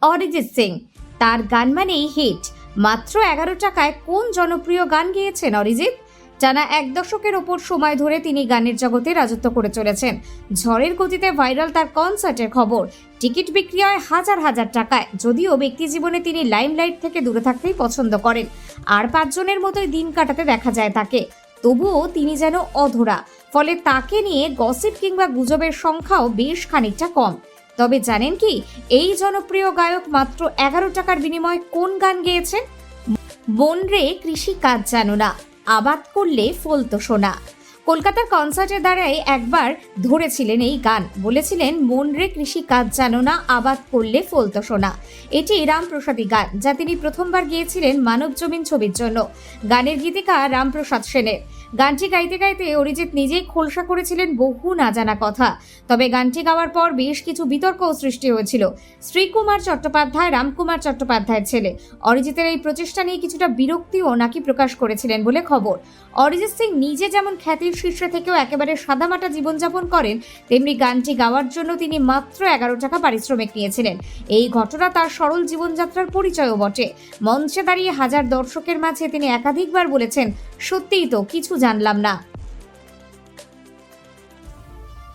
অরিজিৎ সিং। তার গান মানেই হিট মাত্র এগারো টাকায় কোন জনপ্রিয় গান গেয়েছেন অরিজিৎ? টানা এক দশকের ওপর সময় ধরে তিনি গানের জগতে রাজত্ব করে চলেছেন। ঝড়ের গতিতে ভাইরাল তার কনসার্টের খবর। টিকিট বিক্রি হয় হাজার হাজার টাকায়। যদিও ব্যক্তি জীবনে তিনি লাইমলাইট থেকে দূরে থাকতেই পছন্দ করেন। আর পাঁচজনের মতোই দিন কাটাতে দেখা যায় তাকে। তবুও তিনি যেন অধরা। ফলে তাকে নিয়ে গসিপ কিংবা গুজবের সংখ্যাও বেশ খানিকটা কম। তবে জানেন কি, এই জনপ্রিয় গায়ক মাত্র এগারো টাকার বিনিময়ে কোন গান গেয়েছেন? বন রে কৃষি কাজ জানো না, আবাদ করলে ফলতো সোনা। কলকাতার কনসার্টের দ্বারাই একবার ধরেছিলেন এই গান, বলেছিলেন, মনরে কৃষি কাজ জানো না, আবাদ করলে ফলতো সোনা। এটি রামপ্রসাদী গান, যা তিনি প্রথমবার গিয়েছিলেন মানব জমিন ছবির জন্য। গানের গীতিকা রামপ্রসাদ সেনের। গানটি গাইতে গাইতে অরিজিৎ নিজেই খোলসা করেছিলেন বহু না জানা কথা। তবে গানটি গাওয়ার পর বেশ কিছু বিতর্কও সৃষ্টি হয়েছিল। শ্রীকুমার চট্টোপাধ্যায় রামকুমার চট্টোপাধ্যায়ের ছেলে। অরিজিতের এই প্রচেষ্টা নিয়ে কিছুটা বিরক্তিও নাকি প্রকাশ করেছিলেন বলে খবর। অরিজিৎ সিং নিজে যেমন খ্যাতির শীর্ষে থেকেও একেবারে সাদামাটা জীবনযাপন করেন, তেমনি গানটি গাওয়ার জন্য তিনি মাত্র এগারো টাকা পারিশ্রমিক নিয়েছিলেন। এই ঘটনা তার সরল জীবনযাত্রার পরিচয়ও বটে। মঞ্চে দাঁড়িয়ে হাজার দর্শকের মাঝে তিনি একাধিকবার বলেছেন সত্যিই তো কিছু জানলাম না।